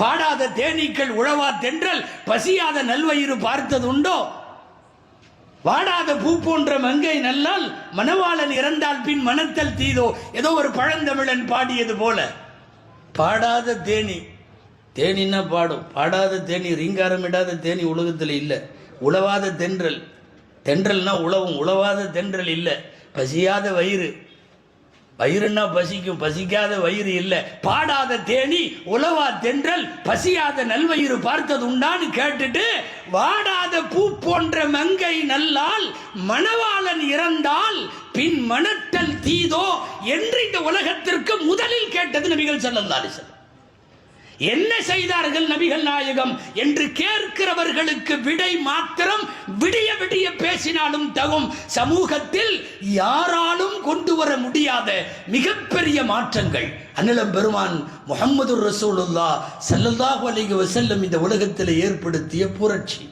பாடாத தேனீக்கள் உழவா தென்றல் பசியாத நல்வயிறு பார்த்ததுண்டோ வாடாத பூ போன்ற மங்கை நல்லால் மணவாளன் இறந்தால் பின் மனத்தல் தீதோ? ஏதோ ஒரு பழந்தமிழன் பாடியது போல. பாடாத தேனி. தேனின்னா பாடும். பாடாத தேனி ரீங்காரமிடாத தேனி உலகத்தில் இல்லை. உழவாத தென்றல். தென்றல்னா உழவும். உழவாத தென்றல் இல்லை. பசியாத வயிறு. வயிறுன்னா பசிக்கும். பசிக்காத வயிறு இல்லை. பாடாத தேனி உழவா தென்றல் பசியாத நல்வயிறு பார்த்தது உண்டான்னு கேட்டுட்டு வாடாத பூ போன்ற மங்கை நல்லால் மணவாளன் இறந்தால் பின் மணத்தல் தீதோ என்று இந்த உலகத்திற்கு முதலில் கேட்டது நபிகள் செல்லந்தாலி அலைஹி என்ன செய்தார்கள் நபிகள் நாயகம்? என்று கேட்கிறவர்களுக்கு விடை மாத்திரம் விடிய பற்றிய பேசினாலும் தகும். சமூகத்தில் யாராலும் கொண்டு வர முடியாத மிகப்பெரிய மாற்றங்கள். அண்ணலம் பெருமான் முகமது ரசூலுல்லா ஸல்லல்லாஹு அலிக வசல்லம் இந்த உலகத்தில் ஏற்படுத்திய புரட்சி.